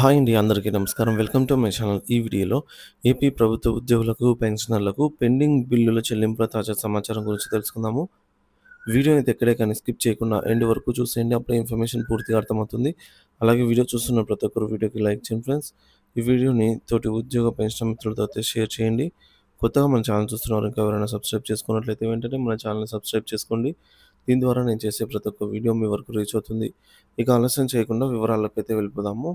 Hi అండి అందరికీ నమస్కారం. Welcome to my channel. ఈ వీడియోలో ఏపీ ప్రభుత్వ ఉద్యోగులకు పెన్షనర్లకు పెండింగ్ బిల్లుల చెల్లింపుల తాజా సమాచారం గురించి తెలుసుకుందాము. వీడియో అయితే ఎక్కడే కానీ స్కిప్ చేయకుండా ఎండ్ వరకు చూసేయండి అప్పుడే ఇన్ఫర్మేషన్ పూర్తిగా అర్థమవుతుంది. అలాగే వీడియో చూస్తున్న ప్రతి ఒక్కరు వీడియోకి లైక్ చేయండి ఫ్రెండ్స్. ఈ వీడియోని తోటి ఉద్యోగ పెన్షన్ మిత్రులతో అయితే షేర్ చేయండి. కొత్తగా మన ఛానల్ చూస్తున్నారు ఇంకా ఎవరైనా సబ్స్క్రైబ్ చేసుకున్నట్లయితే వెంటనే మన ఛానల్ని సబ్స్క్రైబ్ చేసుకోండి. దీని ద్వారా నేను చేసే ప్రతి ఒక్క వీడియో మీ వరకు రీచ్ అవుతుంది. ఇక ఆలస్యం చేయకుండా వివరాలకు అయితే వెళ్ళిపోదాము.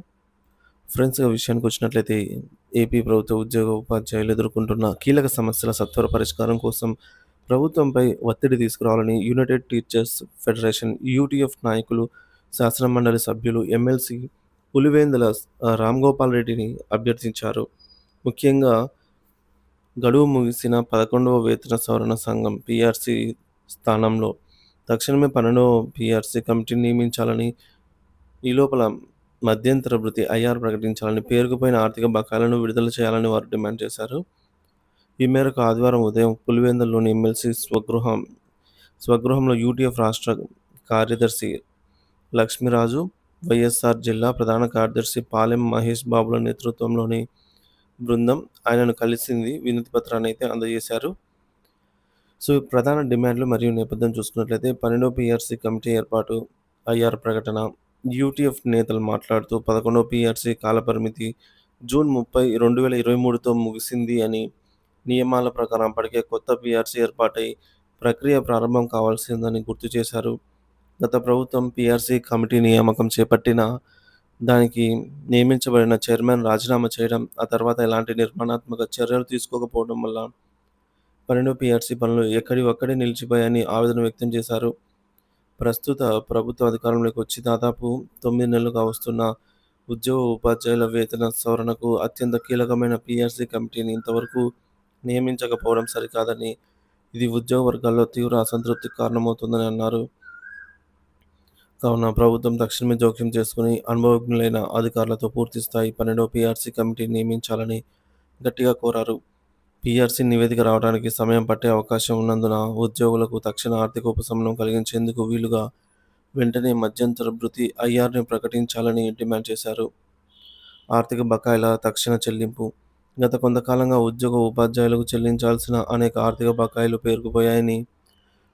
ఫ్రెండ్స్ విషయానికి వచ్చినట్లయితే ఏపీ ప్రభుత్వ ఉద్యోగ ఉపాధ్యాయులు ఎదుర్కొంటున్న కీలక సమస్యల సత్వర పరిష్కారం కోసం ప్రభుత్వంపై ఒత్తిడి తీసుకురావాలని యునైటెడ్ టీచర్స్ ఫెడరేషన్ యూటీఎఫ్ నాయకులు శాసనమండలి సభ్యులు ఎమ్మెల్సీ పులివేందుల రామ్ గోపాల్ రెడ్డిని అభ్యర్థించారు. ముఖ్యంగా గడువు ముగిసిన పదకొండవ వేతన సవరణ సంఘం పిఆర్సి స్థానంలో తక్షణమే పన్నెండవ పిఆర్సి కమిటీని నియమించాలని ఈ లోపల మధ్యంతర భృతి ఐఆర్ ప్రకటించాలని పేరుకుపోయిన ఆర్థిక బకాయిలను విడుదల చేయాలని వారు డిమాండ్ చేశారు. ఈ మేరకు ఆదివారం ఉదయం పులివెందుల్లోని ఎమ్మెల్సీ స్వగృహం స్వగృహంలో యూటీఎఫ్ రాష్ట్ర కార్యదర్శి లక్ష్మీరాజు వైఎస్ఆర్ జిల్లా ప్రధాన కార్యదర్శి పాలెం మహేష్ బాబుల నేతృత్వంలోని బృందం ఆయనను కలిసింది వినతి పత్రాన్ని అయితే అందజేశారు. సో ప్రధాన డిమాండ్లు మరియు నేపథ్యం చూసుకున్నట్లయితే పన్నెండో పిఆర్సీ కమిటీ ఏర్పాటు ఐఆర్ ప్రకటన యూటీఎఫ్ నేతలు మాట్లాడుతూ పదకొండవ పీఆర్సీ కాలపరిమితి జూన్ ముప్పై రెండు వేల ఇరవై మూడుతో ముగిసింది అని నియమాల ప్రకారం అప్పటికే కొత్త పిఆర్సీ ఏర్పాటై ప్రక్రియ ప్రారంభం కావాల్సిందని గుర్తు చేశారు. గత ప్రభుత్వం పిఆర్సీ కమిటీ నియామకం చేపట్టిన దానికి నియమించబడిన చైర్మన్ రాజీనామా చేయడం ఆ తర్వాత ఎలాంటి నిర్మాణాత్మక చర్యలు తీసుకోకపోవడం వల్ల పన్నెండు పిఆర్సీ పనులు ఎక్కడి ఒక్కడే నిలిచిపోయాయని ఆవేదన వ్యక్తం చేశారు. ప్రస్తుత ప్రభుత్వ అధికారంలోకి వచ్చి దాదాపు తొమ్మిది నెలలుగా వస్తున్న ఉద్యోగ ఉపాధ్యాయుల వేతన సవరణకు అత్యంత కీలకమైన పిఆర్సీ కమిటీని ఇంతవరకు నియమించకపోవడం సరికాదని ఇది ఉద్యోగ వర్గాల్లో తీవ్ర అసంతృప్తికి కారణమవుతుందని అన్నారు. కావున ప్రభుత్వం తక్షణమే జోక్యం చేసుకుని అనుభవజ్ఞులైన అధికారులతో పూర్తి స్థాయి పన్నెండవ పిఆర్సీ కమిటీని నియమించాలని గట్టిగా కోరారు. పీఆర్సీ నివేదిక రావడానికి సమయం పట్టే అవకాశం ఉన్నందున ఉద్యోగులకు తక్షణ ఆర్థిక ఉపశమనం కలిగించేందుకు వీలుగా వెంటనే మధ్యంతర భృతి ఐఆర్ని ప్రకటించాలని డిమాండ్ చేశారు. ఆర్థిక బకాయిల తక్షణ చెల్లింపు. గత కొంతకాలంగా ఉద్యోగ ఉపాధ్యాయులకు చెల్లించాల్సిన అనేక ఆర్థిక బకాయిలు పేరుకుపోయాయని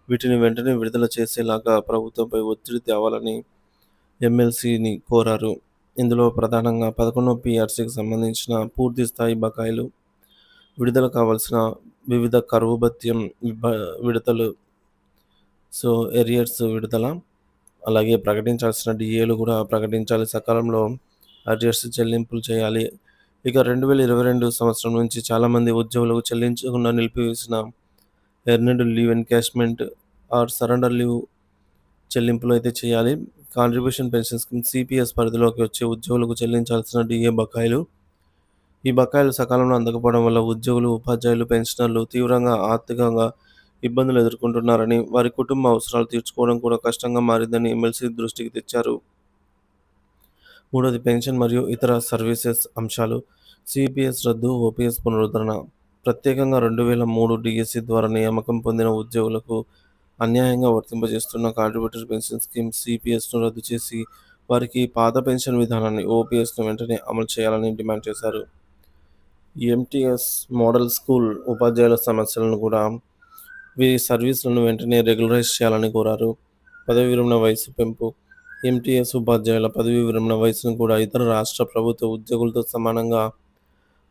వీటిని వెంటనే విడుదల చేసేలాగా ప్రభుత్వంపై ఒత్తిడి తేవాలని ఎమ్మెల్సీని కోరారు. ఇందులో ప్రధానంగా పదకొండవ పీఆర్సీకి సంబంధించిన పూర్తి స్థాయి బకాయిలు విడుదల కావాల్సిన వివిధ కరువు భత్యం విడతలు సో ఎరియర్స్ విడుదల అలాగే ప్రకటించాల్సిన డిఏలు కూడా ప్రకటించాలి. సకాలంలో అరియర్స్ చెల్లింపులు చేయాలి. ఇక రెండు వేల ఇరవై రెండు సంవత్సరం నుంచి చాలామంది ఉద్యోగులకు చెల్లించకుండా నిలిపివేసిన earned leave encashment or surrender leave చెల్లింపులు అయితే చేయాలి. కాంట్రిబ్యూషన్ పెన్షన్ స్కీమ్ సిపిఎస్ పరిధిలోకి వచ్చే ఉద్యోగులకు చెల్లించాల్సిన డిఏ బకాయిలు ఈ బకాయిలు సకాలంలో అందకపోవడం వల్ల ఉద్యోగులు ఉపాధ్యాయులు పెన్షనర్లు తీవ్రంగా ఆర్థికంగా ఇబ్బందులు ఎదుర్కొంటున్నారని వారి కుటుంబ అవసరాలు తీర్చుకోవడం కూడా కష్టంగా మారిందని ఎమ్మెల్సీ దృష్టికి తెచ్చారు. మూడోది పెన్షన్ మరియు ఇతర సర్వీసెస్ అంశాలు. సిపిఎస్ రద్దు ఓపీఎస్ పునరుద్ధరణ. ప్రత్యేకంగా రెండు వేల మూడు డిఎస్సి ద్వారా నియామకం పొందిన ఉద్యోగులకు అన్యాయంగా వర్తింపజేస్తున్న కాంట్రిబ్యూటరీ పెన్షన్ స్కీమ్ సిపిఎస్ను రద్దు చేసి వారికి పాత పెన్షన్ విధానాన్ని ఓపీఎస్ను వెంటనే అమలు చేయాలని డిమాండ్ చేశారు. ఎంటీఎస్ మోడల్ స్కూల్ ఉపాధ్యాయుల సమస్యలను కూడా వీరి సర్వీసులను వెంటనే రెగ్యులరైజ్ చేయాలని కోరారు. పదవి విరమణ వయసు పెంపు ఎంటీఎస్ ఉపాధ్యాయుల పదవి విరమణ వయసును కూడా ఇతర రాష్ట్ర ప్రభుత్వ ఉద్యోగులతో సమానంగా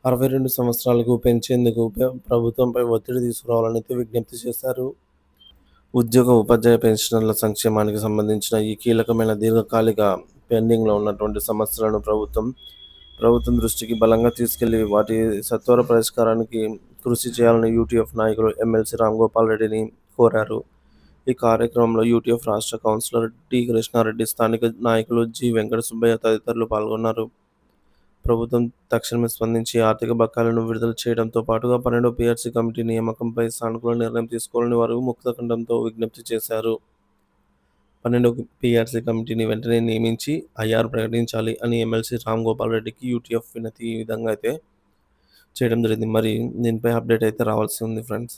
అరవై రెండు సంవత్సరాలకు పెంచేందుకు ప్రభుత్వంపై ఒత్తిడి తీసుకురావాలని విజ్ఞప్తి చేశారు. ఉద్యోగ ఉపాధ్యాయ పెన్షనర్ల సంక్షేమానికి సంబంధించిన ఈ కీలకమైన దీర్ఘకాలిక పెండింగ్లో ఉన్నటువంటి సమస్యలను ప్రభుత్వం ప్రభుత్వం దృష్టికి బలంగా తీసుకెళ్ళి వాటి సత్వర పరిష్కారానికి కృషి చేయాలని యూటీఎఫ్ నాయకులు ఎమ్మెల్సీ రామ్ గోపాల్ రెడ్డిని కోరారు. ఈ కార్యక్రమంలో యూటీఎఫ్ రాష్ట్ర కౌన్సిలర్ టి కృష్ణారెడ్డి స్థానిక నాయకులు జి వెంకట సుబ్బయ్య తదితరులు పాల్గొన్నారు. ప్రభుత్వం తక్షణమే స్పందించి ఆర్థిక బకాలను విడుదల చేయడంతో పాటుగా పన్నెండో పీఆర్సీ కమిటీ నియామకంపై సానుకూల నిర్ణయం తీసుకోవాలని వారు ముక్తఖండంతో విజ్ఞప్తి చేశారు. పన్నెండు పీఆర్సీ కమిటీని వెంటనే నియమించి ఐఆర్ ప్రకటించాలి అని ఎమ్మెల్సీ రామ్ గోపాల్ రెడ్డికి యూటీఎఫ్ వినతి ఈ విధంగా అయితే చేయడం జరిగింది. మరి దీనిపై అప్డేట్ అయితే రావాల్సి ఉంది ఫ్రెండ్స్